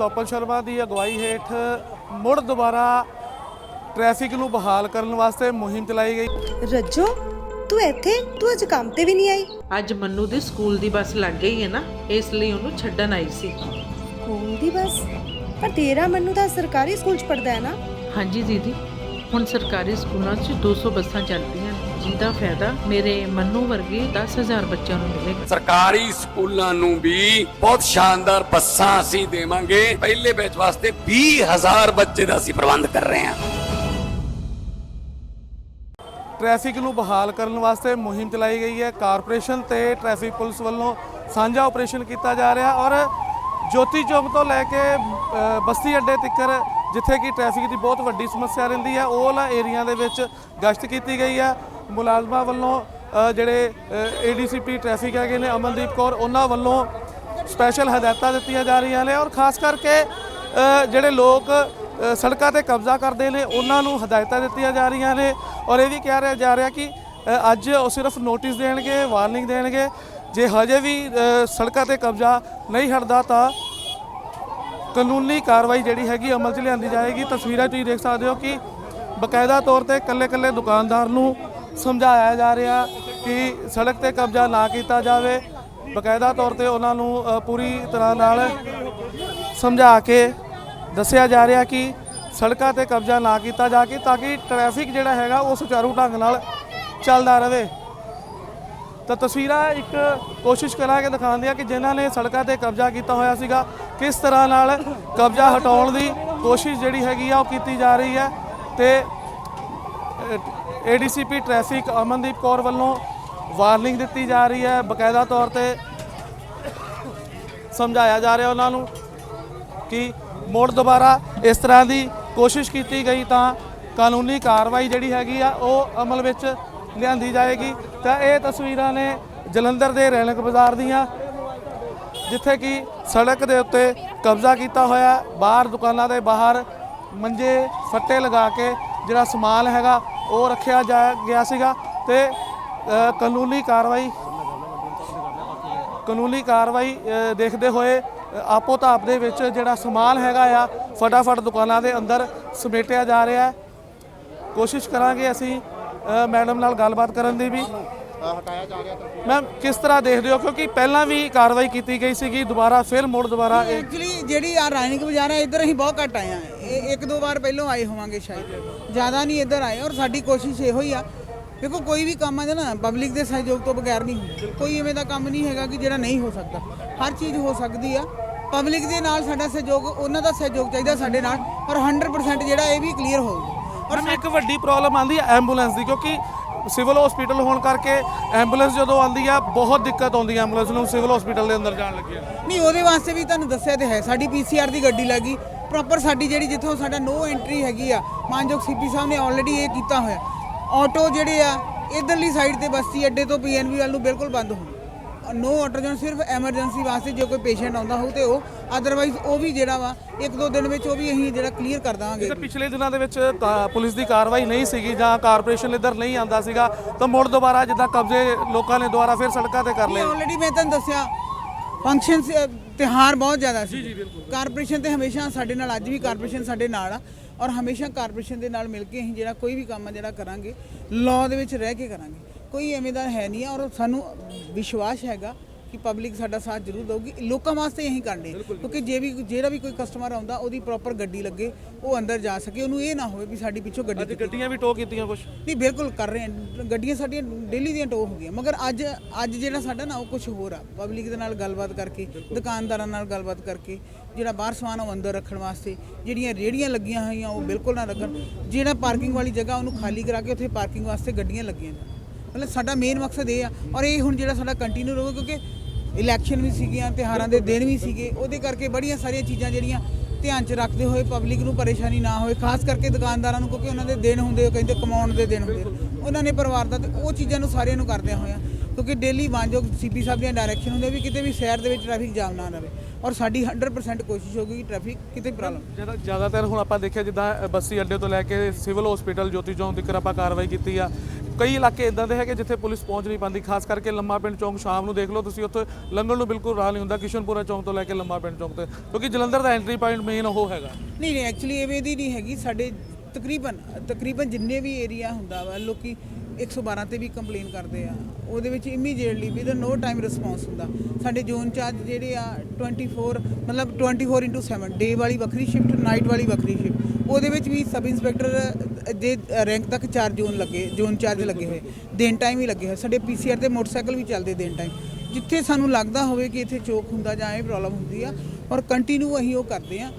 ਸਵਪਨ ਸ਼ਰਮਾ ਦੀ ਅਗਵਾਈ ਹੇਠ ਮੁੜ ਦੁਬਾਰਾ ਟ੍ਰੈਫਿਕ ਨੂੰ ਬਹਾਲ ਕਰਨ ਵਾਸਤੇ ਮੁਹਿੰਮ ਚਲਾਈ ਗਈ। ਰੱਜੋ ਤੂੰ ਇੱਥੇ? ਤੂੰ ਅੱਜ ਕੰਮ ਤੇ ਵੀ ਨਹੀਂ ਆਈ? ਅੱਜ ਮੰਨੂ ਦੇ ਸਕੂਲ ਦੀ ਬੱਸ ਲੱਗ ਗਈ ਹੈ ਨਾ ਇਸ ਲਈ ਉਹਨੂੰ ਛੱਡਣ ਆਈ ਸੀ। ਸਕੂਲ ਦੀ ਬਸ? ਪਰ ਤੇਰਾ ਮੈਨੂੰ ਤਾਂ ਸਰਕਾਰੀ ਸਕੂਲ ਚ ਪੜਦਾ ਹੈ ਨਾ। ਹਾਂਜੀ ਦੀਦੀ ਹੁਣ ਸਰਕਾਰੀ ਸਕੂਲਾਂ 'ਚ 200 ਬੱਸਾਂ ਚੱਲਦੀਆਂ ਜਿਹਦਾ ਫਾਇਦਾ ਮੇਰੇ ਮੰਨੂ ਵਰਗੇ 10000 ਬੱਚਿਆਂ ਨੂੰ ਮਿਲੇਗਾ। ਸਰਕਾਰੀ ਸਕੂਲਾਂ ਨੂੰ ਵੀ ਬਹੁਤ ਸ਼ਾਨਦਾਰ ਬੱਸਾਂ ਅਸੀਂ ਦੇਵਾਂਗੇ। ਪਹਿਲੇ ਬੈਚ ਵਾਸਤੇ 20000 ਬੱਚੇ ਦਾ ਅਸੀਂ ਪ੍ਰਬੰਧ ਕਰ ਰਹੇ ਹਾਂ। ਟ੍ਰੈਫਿਕ ਨੂੰ ਬਹਾਲ ਕਰਨ ਵਾਸਤੇ ਮੁਹਿੰਮ ਚਲਾਈ ਗਈ ਹੈ। ਕਾਰਪੋਰੇਸ਼ਨ ਤੇ ਟ੍ਰੈਫਿਕ ਪੁਲਿਸ ਵੱਲੋਂ ਸਾਂਝਾ ਆਪਰੇਸ਼ਨ ਕੀਤਾ ਜਾ ਰਿਹਾ ਔਰ ਜੋਤੀ ਚੌਕ ਤੋਂ ਲੈ ਕੇ ਬਸਤੀ ਅੱਡੇ ਤੱਕ ਜਿੱਥੇ ਕਿ ਟ੍ਰੈਫਿਕ ਦੀ ਬਹੁਤ ਵੱਡੀ ਸਮੱਸਿਆ ਰਹਿੰਦੀ ਹੈ ਉਹ ਵਾਲਾ ਏਰੀਆ ਦੇ ਵਿੱਚ ਗਸ਼ਤ ਕੀਤੀ ਗਈ ਹੈ। ਮੁਲਾਜ਼ਮਾਂ ਵੱਲੋਂ ਅ, ਜਿਹੜੇ ਏਡੀਸੀਪੀ ਟ੍ਰੈਫਿਕ ਹੈਗੇ ਨੇ ਅਮਨਦੀਪ ਕੌਰ ਉਹਨਾਂ ਵੱਲੋਂ ਸਪੈਸ਼ਲ ਹਦਾਇਤਾਂ ਦਿੱਤੀਆਂ ਜਾ ਰਹੀਆਂ ਨੇ ਔਰ ਖਾਸ ਕਰਕੇ ਜਿਹੜੇ ਲੋਕ ਸੜਕਾਂ ਤੇ ਕਬਜ਼ਾ ਕਰਦੇ ਨੇ ਉਹਨਾਂ ਨੂੰ ਹਦਾਇਤਾਂ ਦਿੱਤੀਆਂ ਜਾ ਰਹੀਆਂ ਨੇ ਔਰ ਇਹ ਵੀ ਕਿਹਾ ਰਿਹਾ ਜਾ ਰਿਹਾ ਕਿ ਅੱਜ ਉਹ ਸਿਰਫ ਨੋਟਿਸ ਦੇਣਗੇ ਵਾਰਨਿੰਗ ਦੇਣਗੇ ਜੇ ਹਜੇ ਵੀ ਸੜਕਾਂ ਤੇ ਕਬਜ਼ਾ ਨਹੀਂ ਹਟਦਾ ਤਾਂ ਕਾਨੂੰਨੀ ਕਾਰਵਾਈ ਜਿਹੜੀ ਹੈਗੀ ਅਮਲ 'ਚ ਲਿਆਂਦੀ ਜਾਏਗੀ। ਤਸਵੀਰਾਂ ਤੁਸੀਂ ਦੇਖ ਸਕਦੇ ਹੋ ਕਿ ਬਕਾਇਦਾ ਤੌਰ ਤੇ ਕੱਲੇ-ਕੱਲੇ ਦੁਕਾਨਦਾਰ ਨੂੰ ਸਮਝਾਇਆ ਜਾ ਰਿਹਾ ਕਿ ਸੜਕ ਤੇ ਕਬਜ਼ਾ ਨਾ ਕੀਤਾ ਜਾਵੇ। ਬਕਾਇਦਾ ਤੌਰ ਤੇ ਉਹਨਾਂ ਨੂੰ ਪੂਰੀ ਤਰ੍ਹਾਂ ਨਾਲ ਸਮਝਾ ਕੇ ਦੱਸਿਆ ਜਾ ਰਿਹਾ ਕਿ ਸੜਕਾਂ ਤੇ ਕਬਜ਼ਾ ਨਾ ਕੀਤਾ ਜਾ ਕੇ ਤਾਂ ਕਿ ਟ੍ਰੈਫਿਕ ਜਿਹੜਾ ਹੈਗਾ ਉਹ ਸੁਚਾਰੂ ਢੰਗ ਨਾਲ ਚੱਲਦਾ ਰਹੇ। ਤਾਂ ਤਸਵੀਰਾਂ ਇੱਕ ਕੋਸ਼ਿਸ਼ ਕਰਾਂਗੇ ਦਿਖਾਉਣ ਦੀਆਂ ਕਿ ਜਿਨ੍ਹਾਂ ਨੇ ਸੜਕਾਂ ਤੇ ਕਬਜ਼ਾ ਕੀਤਾ ਹੋਇਆ ਸੀਗਾ, ਕਿਸ ਤਰ੍ਹਾਂ ਨਾਲ ਕਬਜ਼ਾ ਹਟਾਉਣ ਦੀ ਕੋਸ਼ਿਸ਼ ਜਿਹੜੀ ਹੈਗੀ ਆ ਉਹ ਕੀਤੀ ਜਾ ਰਹੀ ਹੈ। ਤੇ ਏਡੀਸੀਪੀ ਟ੍ਰੈਫਿਕ ਅਮਨਦੀਪ ਕੌਰ ਵੱਲੋਂ ਵਾਰਨਿੰਗ ਦਿੱਤੀ ਜਾ ਰਹੀ ਹੈ। ਬਕਾਇਦਾ ਤੌਰ ਤੇ ਸਮਝਾਇਆ ਜਾ ਰਿਹਾ ਉਹਨਾਂ ਨੂੰ ਕਿ ਮੁੜ ਦੁਬਾਰਾ ਇਸ ਤਰ੍ਹਾਂ ਦੀ ਕੋਸ਼ਿਸ਼ ਕੀਤੀ ਗਈ ਤਾਂ ਕਾਨੂੰਨੀ ਕਾਰਵਾਈ ਜਿਹੜੀ ਹੈਗੀ ਆ, ਉਹ ਅਮਲ ਵਿੱਚ ਲਿਆਂਦੀ ਜਾਏਗੀ। ਤਾਂ ਇਹ ਤਸਵੀਰਾਂ ਨੇ ਜਲੰਧਰ ਦੇ ਰੈਣਕ ਬਾਜ਼ਾਰ ਦੀਆਂ, ਜਿੱਥੇ ਕਿ ਸੜਕ ਦੇ ਉੱਤੇ ਕਬਜ਼ਾ ਕੀਤਾ ਹੋਇਆ। ਬਾਹਰ ਦੁਕਾਨਾਂ ਦੇ ਬਾਹਰ ਮੰਜੇ, ਫੱਟੇ ਲਗਾ ਕੇ ਜਿਹੜਾ ਸਮਾਨ ਹੈਗਾ ਉਹ ਰੱਖਿਆ ਜਾ ਗਿਆ ਸੀਗਾ ਤੇ ਕਾਨੂੰਨੀ ਕਾਰਵਾਈ ਕਾਨੂੰਨੀ ਕਾਰਵਾਈ ਦੇਖਦੇ ਹੋਏ ਅ, ਆਪੋ ਤਾਪ ਦੇ ਵਿੱਚ ਜਿਹੜਾ ਸਮਾਨ ਹੈਗਾ ਆ ਫਟਾਫਟ ਦੁਕਾਨਾਂ ਦੇ ਅੰਦਰ ਸਮੇਟਿਆ ਜਾ ਰਿਹਾ ਹੈ। ਕੋਸ਼ਿਸ਼ ਕਰਾਂਗੇ ਅਸੀਂ ਮੈਡਮ ਨਾਲ ਗੱਲਬਾਤ ਕਰਨ ਦੀ ਵੀ। ਮੈਮ ਕਿਸ ਤਰ੍ਹਾਂ ਦੇਖਦੇ ਹੋ? ਕਿਉਂਕਿ ਪਹਿਲਾਂ ਵੀ ਕਾਰਵਾਈ ਕੀਤੀ ਗਈ ਸੀਗੀ ਦੁਬਾਰਾ ਫਿਰ ਮੋੜ ਦੁਬਾਰਾ ਇਹ ਐਕਚੁਅਲੀ ਜਿਹੜੀ ਆ ਰਾਜਨੀਕ ਬਾਜ਼ਾਰ ਹੈ ਇੱਧਰ ਅਸੀਂ ਬਹੁਤ ਘੱਟ ਆਏ ਆ ਇਹ ਇੱਕ ਦੋ ਵਾਰ ਪਹਿਲਾਂ ਆਏ ਹੋਵਾਂਗੇ ਸ਼ਾਇਦ। ਜ਼ਿਆਦਾ ਨਹੀਂ ਇੱਧਰ ਆਏ ਔਰ ਸਾਡੀ ਕੋਸ਼ਿਸ਼ ਇਹੋ ਹੀ ਆ। ਦੇਖੋ ਕੋਈ ਵੀ ਕੰਮ ਹੈ ਨਾ ਪਬਲਿਕ ਦੇ ਸਹਿਯੋਗ ਤੋਂ ਬਗੈਰ ਨਹੀਂ ਹੁੰਦਾ। ਕੋਈ ਐਵੇਂ ਦਾ ਕੰਮ ਨਹੀਂ ਹੈਗਾ ਕਿ ਜਿਹੜਾ ਨਹੀਂ ਹੋ ਸਕਦਾ। ਹਰ ਚੀਜ਼ ਹੋ ਸਕਦੀ ਆ। ਪਬਲਿਕ ਦੇ ਨਾਲ ਸਾਡਾ ਸਹਿਯੋਗ ਉਹਨਾਂ ਦਾ ਸਹਿਯੋਗ ਚਾਹੀਦਾ ਸਾਡੇ ਨਾਲ ਔਰ 100% ਜਿਹੜਾ ਇਹ ਵੀ ਕਲੀਅਰ ਹੋਊਗਾ। ਔਰ ਇੱਕ ਵੱਡੀ ਪ੍ਰੋਬਲਮ ਆਂਦੀ ਹੈ ਐਂਬੂਲੈਂਸ ਦੀ ਕਿਉਂਕਿ ਸਿਵਲ ਹਸਪੀਟਲ ਹੋਣ ਕਰਕੇ ਐਂਬੂਲੈਂਸ ਜਦੋਂ ਆਂਦੀ ਆ ਬਹੁਤ ਦਿੱਕਤ ਆਉਂਦੀ ਐਂਬੂਲੈਂਸ ਨੂੰ ਸਿਵਲ ਹਸਪੀਟਲ ਦੇ ਅੰਦਰ ਜਾਣ ਲੱਗਿਆ ਨਹੀਂ ਉਹਦੇ ਵਾਸਤੇ ਵੀ ਤੁਹਾਨੂੰ ਦੱਸਿਆ ਤੇ ਹੈ। ਸਾਡੀ ਪੀਸੀਆਰ ਦੀ ਗੱਡੀ ਲੱਗੀ ਪ੍ਰੋਪਰ ਸਾਡੀ ਜਿਹੜੀ ਜਿੱਥੋਂ ਸਾਡਾ ਨੋ ਐਂਟਰੀ ਹੈਗੀ ਆ ਮਾਨਯੋਗ ਸੀਪੀ ਸਾਹਿਬ ਨੇ ਆਲਰੇਡੀ ਇਹ ਕੀਤਾ ਹੋਇਆ। ਆਟੋ ਜਿਹੜੇ ਆ ਇਧਰਲੀ ਸਾਈਡ ਤੇ ਬਸਤੀ ਅੱਡੇ ਤੋਂ ਪੀਐਨਬੀ ਵੱਲ ਨੂੰ ਬਿਲਕੁਲ ਬੰਦ ਹੋਣ। ਨੋ ਆਟੋ ਜਨ ਸਿਰਫ ਐਮਰਜੈਂਸੀ ਵਾਸਤੇ ਜੇ ਕੋਈ ਪੇਸ਼ੈਂਟ ਆਉਂਦਾ ਹੋਊ ਤੇ ਉਹ ਅਦਰਵਾਈਜ਼ ਉਹ ਵੀ ਜਿਹੜਾ ਵਾ ਇੱਕ ਦੋ ਦਿਨ ਵਿੱਚ ਉਹ ਵੀ ਅਸੀਂ ਜਿਹੜਾ ਕਲੀਅਰ ਕਰ ਦਾਂਗੇ। ਪਿਛਲੇ ਦਿਨਾਂ ਦੇ ਵਿੱਚ ਪੁਲਿਸ ਦੀ ਕਾਰਵਾਈ ਨਹੀਂ ਸੀਗੀ ਜਾਂ ਕਾਰਪੋਰੇਸ਼ਨ ਇੱਧਰ ਨਹੀਂ ਆਂਦਾ ਸੀਗਾ ਤਾਂ ਮੁੜ ਦੁਬਾਰਾ ਜਿੱਦਾਂ ਕਬਜ਼ੇ ਲੋਕਾਂ ਨੇ ਦੁਬਾਰਾ ਫਿਰ ਸੜਕਾਂ ਤੇ ਕਰ ਲਏ। ਆਲਰੇਡੀ ਮੈਂ ਤੁਹਾਨੂੰ ਦੱਸਿਆ ਫੰਕਸ਼ਨ ਤਿਹਾਰ ਬਹੁਤ ਜ਼ਿਆਦਾ ਸੀ। ਜੀ ਜੀ ਬਿਲਕੁਲ ਕਾਰਪੋਰੇਸ਼ਨ ਤੇ ਹਮੇਸ਼ਾ ਸਾਡੇ ਨਾਲ ਅੱਜ ਵੀ ਕਾਰਪੋਰੇਸ਼ਨ ਸਾਡੇ ਨਾਲ ਆ ਔਰ ਹਮੇਸ਼ਾ ਕਾਰਪੋਰੇਸ਼ਨ ਦੇ ਨਾਲ ਮਿਲ ਕੇ ਅਸੀਂ ਜਿਹੜਾ ਕੋਈ ਵੀ ਕੰਮ ਆ ਜਿਹੜਾ ਕਰਾਂਗੇ ਲਾਅ ਦੇ ਵਿੱਚ ਰਹਿ ਕੇ ਕਰਾਂਗੇ। ਕੋਈ ਐਵੇਂ ਦਾ ਹੈ ਨਹੀਂ ਔਰ ਸਾਨੂੰ ਵਿਸ਼ਵਾਸ ਹੈਗਾ ਕਿ ਪਬਲਿਕ ਸਾਡਾ ਸਾਥ ਜ਼ਰੂਰ ਦਊਗੀ। ਲੋਕਾਂ ਵਾਸਤੇ ਇਹੀ ਕਰਨੇ ਕਿਉਂਕਿ ਜੇ ਵੀ ਜਿਹੜਾ ਵੀ ਕੋਈ ਕਸਟਮਰ ਆਉਂਦਾ ਉਹਦੀ ਪ੍ਰੋਪਰ ਗੱਡੀ ਲੱਗੇ ਉਹ ਅੰਦਰ ਜਾ ਸਕੇ। ਉਹਨੂੰ ਇਹ ਨਾ ਹੋਵੇ ਵੀ ਸਾਡੀ ਪਿੱਛੋਂ ਗੱਡੀ ਅੱਜ ਗੱਡੀਆਂ ਵੀ ਟੋ ਕੀਤੀਆਂ ਕੁਝ ਨਹੀਂ ਬਿਲਕੁਲ ਕਰ ਰਹੇ ਹਾਂ। ਗੱਡੀਆਂ ਸਾਡੀਆਂ ਡੇਲੀ ਦੀਆਂ ਟੋ ਹੋ ਗਈਆਂ ਮਗਰ ਅੱਜ ਅੱਜ ਜਿਹੜਾ ਸਾਡਾ ਨਾ ਉਹ ਕੁਝ ਹੋਰ ਆ। ਪਬਲਿਕ ਦੇ ਨਾਲ ਗੱਲਬਾਤ ਕਰਕੇ ਦੁਕਾਨਦਾਰਾਂ ਨਾਲ ਗੱਲਬਾਤ ਕਰਕੇ ਜਿਹੜਾ ਬਾਹਰ ਸਮਾਨ ਆ ਉਹ ਅੰਦਰ ਰੱਖਣ ਵਾਸਤੇ ਜਿਹੜੀਆਂ ਰੇੜੀਆਂ ਲੱਗੀਆਂ ਹੋਈਆਂ ਉਹ ਬਿਲਕੁਲ ਨਾ ਲੱਗਣ ਜਿਹੜਾ ਪਾਰਕਿੰਗ ਵਾਲੀ ਜਗ੍ਹਾ ਉਹਨੂੰ ਖਾਲੀ ਕਰਾ ਕੇ ਉੱਥੇ ਪਾਰਕਿੰਗ ਵਾਸਤੇ ਗੱਡੀਆਂ ਲੱਗੀਆਂ ਮਤਲਬ ਸਾਡਾ ਮੇਨ ਮਕਸਦ ਇਹ ਆ। ਔਰ ਇਹ ਹੁਣ ਜਿਹੜਾ ਸਾਡਾ ਕੰਟੀਨਿਊ ਰਹੂਗਾ ਕਿਉਂਕਿ ਇਲੈਕਸ਼ਨ ਵੀ ਸੀਗੀਆਂ, ਤਿਉਹਾਰਾਂ ਦੇ ਦਿਨ ਵੀ ਸੀਗੇ, ਉਹਦੇ ਕਰਕੇ ਬੜੀਆਂ ਸਾਰੀਆਂ ਚੀਜ਼ਾਂ ਜਿਹੜੀਆਂ ਧਿਆਨ 'ਚ ਰੱਖਦੇ ਹੋਏ ਪਬਲਿਕ ਨੂੰ ਪਰੇਸ਼ਾਨੀ ਨਾ ਹੋਏ, ਖਾਸ ਕਰਕੇ ਦੁਕਾਨਦਾਰਾਂ ਨੂੰ, ਕਿਉਂਕਿ ਉਹਨਾਂ ਦੇ ਦਿਨ ਹੁੰਦੇ, ਉਹ ਕਹਿੰਦੇ ਕਮਾਉਣ ਦੇ ਦਿਨ ਹੁੰਦੇ। ਉਹਨਾਂ ਨੇ ਪਰਿਵਾਰ ਦਾ ਤੇ ਉਹ ਚੀਜ਼ਾਂ ਨੂੰ ਸਾਰਿਆਂ ਨੂੰ ਕਰਦਿਆਂ ਹੋਇਆ। ਕਿਉਂਕਿ ਡੇਲੀ ਵਾਂਜੋ ਸੀਪੀ ਸਾਹਿਬ ਦੀਆਂ ਡਾਇਰੈਕਸ਼ਨ ਹੁੰਦੇ ਵੀ ਕਿਤੇ ਵੀ ਸ਼ਹਿਰ ਦੇ ਵਿੱਚ ਟ੍ਰੈਫਿਕ ਜਾਮ ਨਾ ਰਹੇ। ਔਰ ਸਾਡੀ 100% ਕੋਸ਼ਿਸ਼ ਹੋਊਗੀ ਕਿ ਟ੍ਰੈਫਿਕ ਕਿਤੇ ਪ੍ਰੋਬਲਮ ਜ਼ਿਆਦਾ ਜ਼ਿਆਦਾਤਰ ਹੁਣ ਆਪਾਂ ਦੇਖਿਆ ਜਿੱਦਾਂ ਬੱਸੀ ਅੱਡੇ ਤੋਂ ਲੈ ਕੇ ਸਿਵਲ ਹਸਪੀਟਲ ਜੋਤੀ ਚੌਂਕ ਤੱਕ ਆਪਾਂ ਕਾਰਵਾਈ ਕੀਤੀ ਆ। ਕਈ ਇਲਾਕੇ ਇਦਾਂ ਦੇ ਹੈਗੇ ਜਿੱਥੇ ਪੁਲਿਸ ਪਹੁੰਚ ਨਹੀਂ ਪਾਉਂਦੀ ਖਾਸ ਕਰਕੇ ਲੰਮਾ ਪਿੰਡ ਚੌਂਕ ਸ਼ਾਮ ਨੂੰ ਦੇਖ ਲਓ ਤੁਸੀਂ ਉੱਥੇ ਲੰਘਣ ਨੂੰ ਬਿਲਕੁਲ ਰਾਹ ਨਹੀਂ ਹੁੰਦਾ ਕਿਸ਼ਨਪੁਰਾ ਚੌਂਕ ਤੋਂ ਲੈ ਕੇ ਲੰਮਾ ਪਿੰਡ ਚੌਂਕ ਤੇ ਕਿਉਂਕਿ ਜਲੰਧਰ ਦਾ ਐਂਟਰੀ ਪੁਆਇੰਟ ਮੇਨ ਉਹ ਹੈਗਾ। ਨਹੀਂ ਨਹੀਂ ਐਕਚੁਅਲੀ ਐਵੇਂ ਦੀ ਨਹੀਂ ਹੈਗੀ। ਸਾਡੇ ਤਕਰੀਬਨ ਤਕਰੀਬਨ ਜਿੰਨੇ ਵੀ ਏਰੀਆ ਹੁੰਦਾ ਵਾ ਲੋਕੀ 112 ਤੇ ਵੀ ਕੰਪਲੇਨ ਕਰਦੇ ਆ। ਉਹਦੇ ਵਿੱਚ immediately with no time response ਹੁੰਦਾ। ਸਾਡੇ ਜ਼ੋਨ ਚਾਰਜ ਜਿਹੜੇ ਆ 24 ਮਤਲਬ 24/7 ਡੇ ਵਾਲੀ ਵੱਖਰੀ ਸ਼ਿਫਟ ਨਾਈਟ ਵਾਲੀ ਵੱਖਰੀ ਸ਼ਿਫਟ ਉਹਦੇ ਵਿੱਚ ਵੀ ਸਬ ਇੰਸਪੈਕਟਰ ਦੇ ਰੈਂਕ ਤੱਕ ਚਾਰ ਜ਼ੋਨ ਲੱਗੇ ਜ਼ੋਨ ਚਾਰਜ ਲੱਗੇ ਹੋਏ। ਦਿਨ ਟਾਈਮ ਵੀ ਲੱਗੇ ਹੋਏ। ਸਾਡੇ ਪੀਸੀਆਰ ਤੇ ਮੋਟਰਸਾਈਕਲ ਵੀ ਚੱਲਦੇ ਦਿਨ ਟਾਈਮ ਜਿੱਥੇ ਸਾਨੂੰ ਲੱਗਦਾ ਹੋਵੇ ਕਿ ਇੱਥੇ ਚੋਕ ਹੁੰਦਾ ਜਾਂ ਇਹ ਪ੍ਰੋਬਲਮ ਹੁੰਦੀ ਆ, ਔਰ ਕੰਟੀਨਿਊ ਅਸੀਂ ਉਹ ਕਰਦੇ ਆ।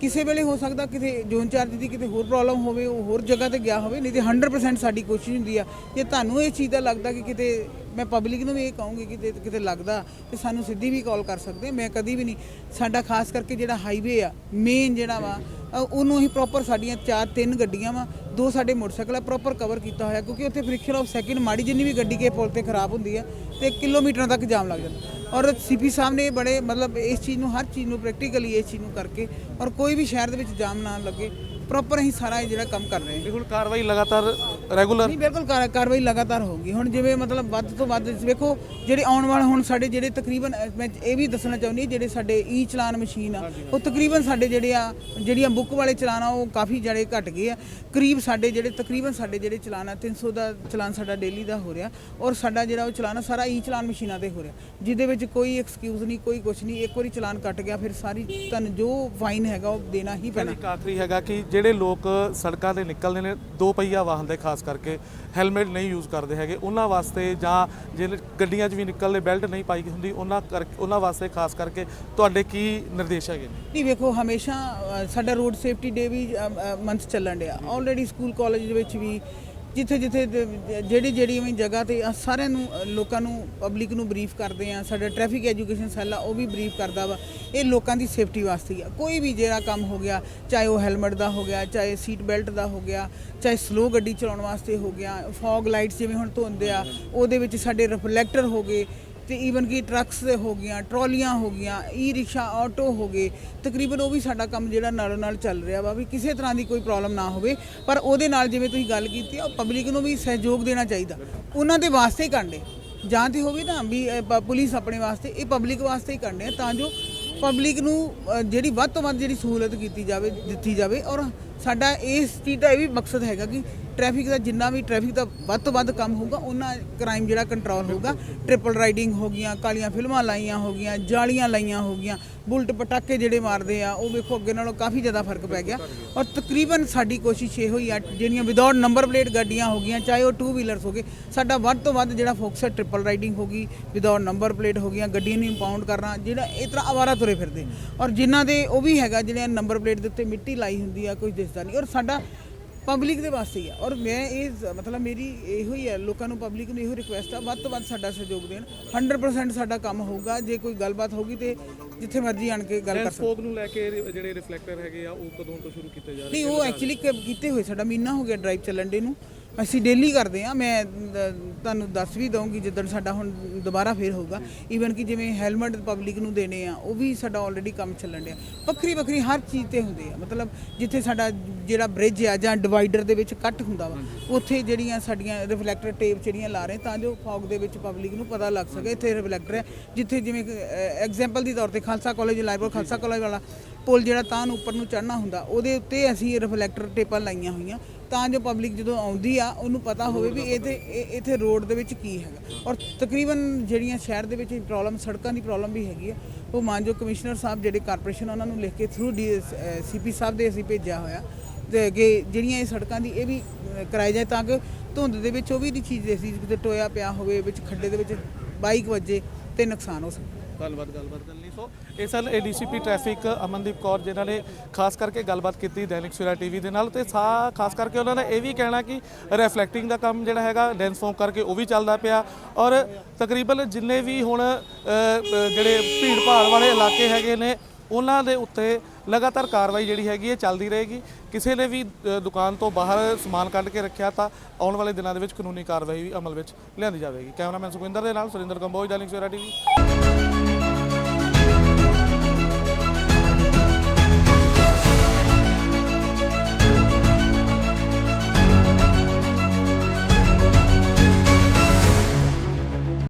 ਕਿਸੇ ਵੇਲੇ ਹੋ ਸਕਦਾ ਕਿਤੇ ਜ਼ੋਨ ਚਾਰਜ ਦੀ ਕਿਤੇ ਹੋਰ ਪ੍ਰੋਬਲਮ ਹੋਵੇ, ਉਹ ਹੋਰ ਜਗ੍ਹਾ ਤੇ ਗਿਆ ਹੋਵੇ, ਨਹੀਂ ਤੇ 100% ਸਾਡੀ ਕੋਸ਼ਿਸ਼ ਹੁੰਦੀ ਆ। ਜੇ ਤੁਹਾਨੂੰ ਇਹ ਚੀਜ਼ ਦਾ ਲੱਗਦਾ ਕਿ ਕਿਤੇ ਮੈਂ ਪਬਲਿਕ ਨੂੰ ਵੀ ਇਹ ਕਹੂੰਗੀ ਕਿ ਜੇ ਕਿਤੇ ਲੱਗਦਾ ਤੇ ਸਾਨੂੰ ਸਿੱਧੀ ਵੀ ਕਾਲ ਕਰ ਸਕਦੇ, ਮੈਂ ਕਦੀ ਵੀ ਨਹੀਂ। ਸਾਡਾ ਖਾਸ ਕਰਕੇ ਜਿਹੜਾ ਹਾਈਵੇ ਆ ਮੇਨ ਜਿਹੜਾ ਵਾ ਉਹਨੂੰ ਹੀ ਪ੍ਰੋਪਰ ਸਾਡੀਆਂ ਚਾਰ, ਤਿੰਨ ਗੱਡੀਆਂ ਵਾ, ਦੋ ਸਾਡੇ ਮੋਟਰਸਾਈਕਲ ਆ ਪ੍ਰੋਪਰ ਕਵਰ ਕੀਤਾ ਹੋਇਆ, ਕਿਉਂਕਿ ਉੱਥੇ ਫ੍ਰਿਕਸ਼ਨ ਆਫ ਸੈਕਿੰਡ ਮਾੜੀ ਜਿੰਨੀ ਵੀ ਗੱਡੀ ਕੇ ਪੁਲ ਤੇ ਖਰਾਬ ਹੁੰਦੀ ਆ, ਤੇ ਕਿਲੋਮੀਟਰਾਂ ਤੱਕ ਜਾਮ ਲੱਗ ਜਾਂਦਾ। ਔਰ ਸੀਪੀ ਸਾਹਿਬ ਨੇ ਬੜੇ ਮਤਲਬ ਇਸ ਚੀਜ਼ ਨੂੰ ਹਰ ਚੀਜ਼ ਨੂੰ ਪ੍ਰੈਕਟੀਕਲੀ ਇਸ ਚੀਜ਼ ਨੂੰ ਕਰਕੇ ਔਰ ਕੋਈ ਵੀ ਸ਼ਹਿਰ ਦੇ ਵਿੱਚ ਜਾਮ ਨਾ ਲੱਗੇ ਪ੍ਰੋਪਰ ਅਸੀਂ ਸਾਰਾ ਇਹ ਜਿਹੜਾ ਕੰਮ ਕਰ ਰਹੇ ਹਾਂ। ਵੀ ਕਾਰਵਾਈ ਲਗਾਤਾਰ ਰੈਗੂਲਰ ਨਹੀਂ ਬਿਲਕੁਲ ਕਾਰ- ਕਾਰਵਾਈ ਲਗਾਤਾਰ ਹੋਊਗੀ। ਹੁਣ ਜਿਵੇਂ ਮਤਲਬ ਵੱਧ ਤੋਂ ਵੱਧ ਵੇਖੋ ਜਿਹੜੇ ਆਉਣ ਵਾਲੇ ਹੁਣ ਸਾਡੇ ਜਿਹੜੇ ਤਕਰੀਬਨ ਮੈਂ ਇਹ ਵੀ ਦੱਸਣਾ ਚਾਹੁੰਦੀ ਹਾਂ ਜਿਹੜੇ ਸਾਡੇ ਈ ਚਲਾਨ ਮਸ਼ੀਨ ਆ ਉਹ ਤਕਰੀਬਨ ਸਾਡੇ ਜਿਹੜੇ ਆ ਜਿਹੜੀਆਂ ਬੁੱਕ ਵਾਲੇ ਚਲਾਨ ਆ ਉਹ ਕਾਫੀ ਜਿਹੜੇ ਘਟ ਗਏ ਆ। ਕਰੀਬ ਸਾਡੇ ਜਿਹੜੇ ਤਕਰੀਬਨ ਸਾਡੇ ਜਿਹੜੇ ਚਲਾਨ ਆ 300 ਦਾ ਚਲਾਨ ਸਾਡਾ ਡੇਲੀ ਦਾ ਹੋ ਰਿਹਾ ਔਰ ਸਾਡਾ ਜਿਹੜਾ ਉਹ ਚਲਾਨ ਆ ਸਾਰਾ ਈ ਚਲਾਨ ਮਸ਼ੀਨਾਂ ਤੇ ਹੋ ਰਿਹਾ। ਜਿਹਦੇ ਵਿੱਚ ਕੋਈ ਐਕਸਕਿਊਜ਼ ਨਹੀਂ ਕੋਈ ਕੁਝ ਨਹੀਂ ਇੱਕ ਵਾਰੀ ਚਲਾਨ ਕੱਟ ਗਿਆ ਫਿਰ ਸਾਰੀ ਤੁਹਾਨੂੰ ਜੋ ਫਾਈਨ ਹੈਗਾ ਉਹ ਦੇਣਾ ਹੀ ਪੈਣਾ। ਇੱਕ ਆਖਰੀ ਹੈਗਾ ਕਿ ਜਿਹੜੇ ਲੋਕ ਸੜਕਾਂ ਤੇ ਨਿਕਲਦੇ ਨੇ ਦੋ ਪਹੀਆ ਵਾਹਨ ਦੇ ਖਾਸ ਖਾਸ ਕਰਕੇ ਹੈਲਮਟ ਨਹੀਂ ਯੂਜ਼ ਕਰਦੇ ਹੈਗੇ। ਉਹਨਾਂ ਵਾਸਤੇ ਜਾਂ ਜਿਹੜੇ ਗੱਡੀਆਂ 'ਚ ਵੀ ਨਿਕਲਦੇ ਬੈਲਟ ਨਹੀਂ ਪਾਈ ਹੁੰਦੀ, ਉਹਨਾਂ ਕਰਕੇ ਉਹਨਾਂ ਵਾਸਤੇ ਖਾਸ ਕਰਕੇ ਤੁਹਾਡੇ ਕੀ ਨਿਰਦੇਸ਼ ਹੈਗੇ ਨੇ? ਨਹੀਂ, ਵੇਖੋ, ਹਮੇਸ਼ਾ ਸਾਡਾ ਰੋਡ ਸੇਫਟੀ ਡੇ ਵੀ ਮੰਥ ਚੱਲਣ ਡਿਆ। ਆਲਰੇਡੀ ਸਕੂਲ ਕਾਲਜ ਦੇ ਵਿੱਚ ਵੀ ਜਿੱਥੇ ਜਿੱਥੇ ਜਿਹੜੀ ਜਿਹੜੀ ਵੀ ਜਗ੍ਹਾ ਤੇ ਸਾਰਿਆਂ ਨੂੰ ਲੋਕਾਂ ਨੂੰ ਪਬਲਿਕ ਨੂੰ ਬਰੀਫ ਕਰਦੇ ਆ, ਸਾਡਾ ਟ੍ਰੈਫਿਕ ਐਜੂਕੇਸ਼ਨ ਸੈੱਲ ਆ, ਉਹ ਵੀ ਬਰੀਫ ਕਰਦਾ ਵਾ। ਇਹ ਲੋਕਾਂ ਦੀ ਸੇਫਟੀ ਵਾਸਤੇ ਹੀ ਆ। ਕੋਈ ਵੀ ਜਿਹੜਾ ਕੰਮ ਹੋ ਗਿਆ, ਚਾਹੇ ਉਹ ਹੈਲਮਟ ਦਾ ਹੋ ਗਿਆ, ਚਾਹੇ ਸੀਟ ਬੈਲਟ ਦਾ ਹੋ ਗਿਆ, ਚਾਹੇ ਸਲੋ ਗੱਡੀ ਚਲਾਉਣ ਵਾਸਤੇ ਹੋ ਗਿਆ ਫੌਗ ਲਾਈਟਸ ਜਿਵੇਂ ਹੁਣ ਧੁੰਦ ਆ, ਉਹਦੇ ਵਿੱਚ ਸਾਡੇ ਰਿਫਲੈਕਟਰ ਹੋ ਗਏ ਤੇ ਈਵਨ ਕਿ ਟਰੱਕਸ ਦੇ ਹੋ ਗਈਆਂ, ਟਰਾਲੀਆਂ ਹੋ ਗਈਆਂ ਈ ਰਿਕਸ਼ਾ ਆਟੋ ਹੋ ਗਏ, ਤਕਰੀਬਨ ਉਹ ਵੀ ਸਾਡਾ ਕੰਮ ਜਿਹੜਾ ਨਾਲੋਂ ਨਾਲ ਚੱਲ ਰਿਹਾ ਵਾ, ਵੀ ਕਿਸੇ ਤਰ੍ਹਾਂ ਦੀ ਕੋਈ ਪ੍ਰੋਬਲਮ ਨਾ ਹੋਵੇ। ਪਰ ਉਹਦੇ ਨਾਲ ਜਿਵੇਂ ਤੁਸੀਂ ਗੱਲ ਕੀਤੀ ਆ ਪਬਲਿਕ ਨੂੰ ਵੀ ਸਹਿਯੋਗ ਦੇਣਾ ਚਾਹੀਦਾ। ਉਹਨਾਂ ਦੇ ਵਾਸਤੇ ਹੀ ਕਰਨੇ ਜਾਂ ਤੇ ਹੋਵੇ ਨਾ ਵੀ ਪ- ਪੁਲਿਸ ਆਪਣੇ ਵਾਸਤੇ, ਇਹ ਪਬਲਿਕ ਵਾਸਤੇ ਹੀ ਕਰਦੇ ਆ, ਤਾਂ ਜੋ ਪਬਲਿਕ ਨੂੰ ਜਿਹੜੀ ਵੱਧ ਤੋਂ ਵੱਧ ਜਿਹੜੀ ਸਹੂਲਤ ਕੀਤੀ ਜਾਵੇ, ਦਿੱਤੀ ਜਾਵੇ। ਔਰ ਸਾਡਾ ਇਸ ਚੀਜ਼ ਦਾ ਇਹ ਵੀ ਮਕਸਦ ਹੈਗਾ ਕਿ ਟ੍ਰੈਫਿਕ ਦਾ ਜਿੰਨਾ ਵੀ ਟ੍ਰੈਫਿਕ ਦਾ ਵੱਧ ਤੋਂ ਵੱਧ ਕੰਮ ਹੋਊਗਾ, ਉਹਨਾਂ ਕ੍ਰਾਈਮ ਜਿਹੜਾ ਕੰਟਰੋਲ ਹੋਊਗਾ। ਟ੍ਰਿਪਲ ਰਾਈਡਿੰਗ ਹੋ ਗਈਆਂ, ਕਾਲੀਆਂ ਫਿਲਮਾਂ ਲਾਈਆਂ ਹੋ ਗਈਆਂ, ਜਾਲੀਆਂ ਲਾਈਆਂ ਹੋ ਗਈਆਂ, ਬੁਲਟ ਪਟਾਕੇ ਜਿਹੜੇ ਮਾਰਦੇ ਆ, ਉਹ ਵੇਖੋ ਅੱਗੇ ਨਾਲੋਂ ਕਾਫੀ ਜ਼ਿਆਦਾ ਫ਼ਰਕ ਪੈ ਗਿਆ। ਔਰ ਤਕਰੀਬਨ ਸਾਡੀ ਕੋਸ਼ਿਸ਼ ਇਹ ਹੋਈ ਆ, ਜਿਹੜੀਆਂ ਵਿਦਆਊਟ ਨੰਬਰ ਪਲੇਟ ਗੱਡੀਆਂ ਹੋ ਗਈਆਂ, ਚਾਹੇ ਉਹ ਟੂ ਵੀਲਰਸ ਹੋ ਗਏ, ਸਾਡਾ ਵੱਧ ਤੋਂ ਵੱਧ ਜਿਹੜਾ ਫੋਕਸ ਹੈ ਟ੍ਰਿਪਲ ਰਾਈਡਿੰਗ ਹੋ ਗਈ ਵਿਦਆਊਟ ਨੰਬਰ ਪਲੇਟ ਹੋ ਗਈਆਂ, ਗੱਡੀਆਂ ਨੂੰ ਇੰਪਾਊਂਡ ਕਰਨਾ, ਜਿਹੜਾ ਇਸ ਤਰ੍ਹਾਂ ਆਵਾਰਾ ਤੁਰੇ ਫਿਰਦੇ। ਔਰ ਜਿਨ੍ਹਾਂ ਦੇ ਉਹ ਵੀ ਹੈਗਾ ਜਿਹੜੇ ਨੰਬਰ ਪਲੇਟ ਦੇ ਉੱਤੇ ਮਿੱਟੀ ਲਾਈ ਹੁੰਦੀ ਆ ਕੁਝ ਦਿਸਦਾ ਨਹੀਂ। ਔਰ ਸਾਡਾ ਪਬਲਿਕ ਦੇ ਵਾਸਤੇ ਹੀ ਆ। ਔਰ ਮੈਂ ਇਹ ਜ਼- ਮਤਲਬ ਮੇਰੀ ਇਹੋ ਹੀ ਹੈ ਲੋਕਾਂ ਨੂੰ ਪਬਲਿਕ ਨੂੰ ਇਹੋ ਰਿਕੁਐਸਟ ਆ ਵੱਧ ਤੋਂ ਵੱਧ ਸਾਡਾ ਸਹਿਯੋਗ ਦੇਣ। 100% ਸਾਡਾ ਕੰਮ ਹੋਊਗਾ ਜੇ ਕੋਈ ਗੱਲਬਾਤ ਹੋਊਗੀ ਤੇ ਜਿੱਥੇ ਮਰਜ਼ੀ ਆਣ ਕੇ ਗੱਲ ਕਰ ਸਕਦੇ। ਫੋਗ ਨੂੰ ਲੈ ਕੇ ਜਿਹੜੇ ਰਿਫਲੈਕਟਰ ਹੈਗੇ ਆ ਉਹ ਕਦੋਂ ਤੋਂ ਸ਼ੁਰੂ ਕੀਤੇ ਜਾ ਨਹੀਂ ਉਹ ਐਕਚੁਅਲੀ ਕੀਤੇ ਹੋਏ ਸਾਡਾ ਮਹੀਨਾ ਹੋ ਗਿਆ ਡਰਾਈਵ ਚੱਲਣ ਦੇ ਨੂੰ। ਅਸੀਂ ਡੇਲੀ ਕਰਦੇ ਆ ਮੈਂ ਤੁਹਾਨੂੰ ਦੱਸ ਵੀ ਦਊਂਗੀ ਜਿੱਦਣ ਸਾਡਾ ਹੁਣ ਦੁਬਾਰਾ ਫੇਰ ਹੋਊਗਾ। ਈਵਨ ਕਿ ਜਿਵੇਂ ਹੈਲਮਟ ਪਬਲਿਕ ਨੂੰ ਦੇਣੇ ਆ, ਉਹ ਵੀ ਸਾਡਾ ਆਲਰੇਡੀ ਕੰਮ ਚੱਲਣ ਡਿਆ। ਵੱਖਰੀ ਵੱਖਰੀ ਹਰ ਚੀਜ਼ ਤੇ ਹੁੰਦੇ ਆ। ਮਤਲਬ ਜਿੱਥੇ ਸਾਡਾ ਜਿਹੜਾ ਬ੍ਰਿਜ ਆ ਜਾਂ ਡਿਵਾਈਡਰ ਦੇ ਵਿੱਚ ਕੱਟ ਹੁੰਦਾ ਵਾ, ਉੱਥੇ ਜਿਹੜੀਆਂ ਸਾਡੀਆਂ ਰਿਫਲੈਕਟਰ ਟੇਪ ਜਿਹੜੀਆਂ ਲਾ ਰਹੇ, ਤਾਂ ਜੋ ਫੌਗ ਦੇ ਵਿੱਚ ਪਬਲਿਕ ਨੂੰ ਪਤਾ ਲੱਗ ਸਕੇ ਇੱਥੇ ਰਿਫਲੈਕਟਰ ਹੈ। ਜਿੱਥੇ ਜਿਵੇਂ ਐਗਜ਼ਾਮਪਲ ਦੀ ਤੌਰ ਤੇ Khalsa college library Khalsa college ਵਾਲਾ ਪੁਲ ਜਿਹੜਾ ਤਾਂ ਨੂੰ ਉੱਪਰ ਨੂੰ ਚੜ੍ਹਨਾ ਹੁੰਦਾ, ਉਹਦੇ ਉੱਤੇ ਅਸੀਂ ਰਿਫਲੈਕਟਰ ਟੇਪਾਂ ਲਾਈਆਂ ਹੋਈਆਂ। ਤਾਂ ਜੋ ਪਬਲਿਕ ਜਦੋਂ ਆਉਂਦੀ ਆ ਉਹਨੂੰ ਪਤਾ ਹੋਵੇ ਵੀ ਇਹਦੇ ਇਹ- ਇੱਥੇ ਰੋਡ ਦੇ ਵਿੱਚ ਕੀ ਹੈਗਾ। ਔਰ ਤਕਰੀਬਨ ਜਿਹੜੀਆਂ ਸ਼ਹਿਰ ਦੇ ਵਿੱਚ ਪ੍ਰੋਬਲਮ ਸੜਕਾਂ ਦੀ ਪ੍ਰੋਬਲਮ ਵੀ ਹੈਗੀ ਆ ਉਹ ਮਾਨਯੋਗ ਕਮਿਸ਼ਨਰ ਸਾਹਿਬ ਜਿਹੜੇ ਕਾਰਪੋਰੇਸ਼ਨ ਉਹਨਾਂ ਨੂੰ ਲਿਖ ਕੇ ਥਰੂ ਡੀ ਸੀਪੀ ਸਾਹਿਬ ਦੇ ਅਸੀਂ ਭੇਜਿਆ ਹੋਇਆ। ਤੇ ਕਿ ਜਿਹੜੀਆਂ ਇਹ ਸੜਕਾਂ ਦੀ ਇਹ ਵੀ ਕਰਾਈ ਜਾਏ ਤਾਂ ਕਿ ਧੁੰਦ ਦੇ ਵਿੱਚ ਉਹ ਵੀ ਨਹੀਂ ਚੀਜ਼ ਅਸੀਂ ਕਿਤੇ ਟੋਇਆ ਪਿਆ ਹੋਵੇ ਵਿੱਚ ਖੱਡੇ ਦੇ ਵਿੱਚ ਬਾਈਕ ਵੱਜੇ ਤੇ ਨੁਕਸਾਨ ਹੋ ਸਕਦਾ ਗੱਲਬਾਤ ਗੱਲਬਾਤ ਸੋ ਇਹ ਸਨ ਏਡੀਸੀਪੀ ਟ੍ਰੈਫਿਕ ਅਮਨਦੀਪ ਕੌਰ ਜਿਨ੍ਹਾਂ ਨੇ ਖਾਸ ਕਰਕੇ ਗੱਲਬਾਤ ਕੀਤੀ ਦੈਨਿਕ ਸਵੇਰਾ ਟੀਵੀ ਦੇ ਨਾਲ ਤੇ ਸਾ, ਖਾਸ ਕਰਕੇ ਉਹਨਾਂ ਨੇ ਇਹ ਵੀ ਕਹਿਣਾ ਕਿ ਰਿਫਲੈਕਟਿੰਗ ਦਾ ਕੰਮ ਜਿਹੜਾ ਹੈਗਾ ਡੈਂਸ ਫੋਮ ਕਰਕੇ ਉਹ ਵੀ ਚੱਲਦਾ ਪਿਆ ਔਰ ਤਕਰੀਬਨ ਜਿੰਨੇ ਵੀ ਹੁਣ ਜਿਹੜੇ ਭੀੜ ਭਾੜ ਵਾਲੇ ਇਲਾਕੇ ਹੈਗੇ ਨੇ, ਉਹਨਾਂ ਦੇ ਉੱਤੇ ਲਗਾਤਾਰ ਕਾਰਵਾਈ ਜਿਹੜੀ ਹੈਗੀ ਹੈ ਚੱਲਦੀ ਰਹੇਗੀ। ਕਿਸੇ ਨੇ ਵੀ ਦੁਕਾਨ ਤੋਂ ਬਾਹਰ ਸਮਾਨ ਕੱਢ ਕੇ ਰੱਖਿਆ ਤਾਂ ਆਉਣ ਵਾਲੇ ਦਿਨਾਂ ਦੇ ਵਿੱਚ ਕਾਨੂੰਨੀ ਕਾਰਵਾਈ ਵੀ ਅਮਲ ਵਿੱਚ ਲਿਆਂਦੀ ਜਾਵੇਗੀ। ਕੈਮਰਾਮੈਨ ਸੁਖਵਿੰਦਰ ਦੇ ਨਾਲ ਸੁਰਿੰਦਰ ਕੰਬੋਜ ਦੈਨਿਕ ਸਵੇਰਾ ਟੀਵੀ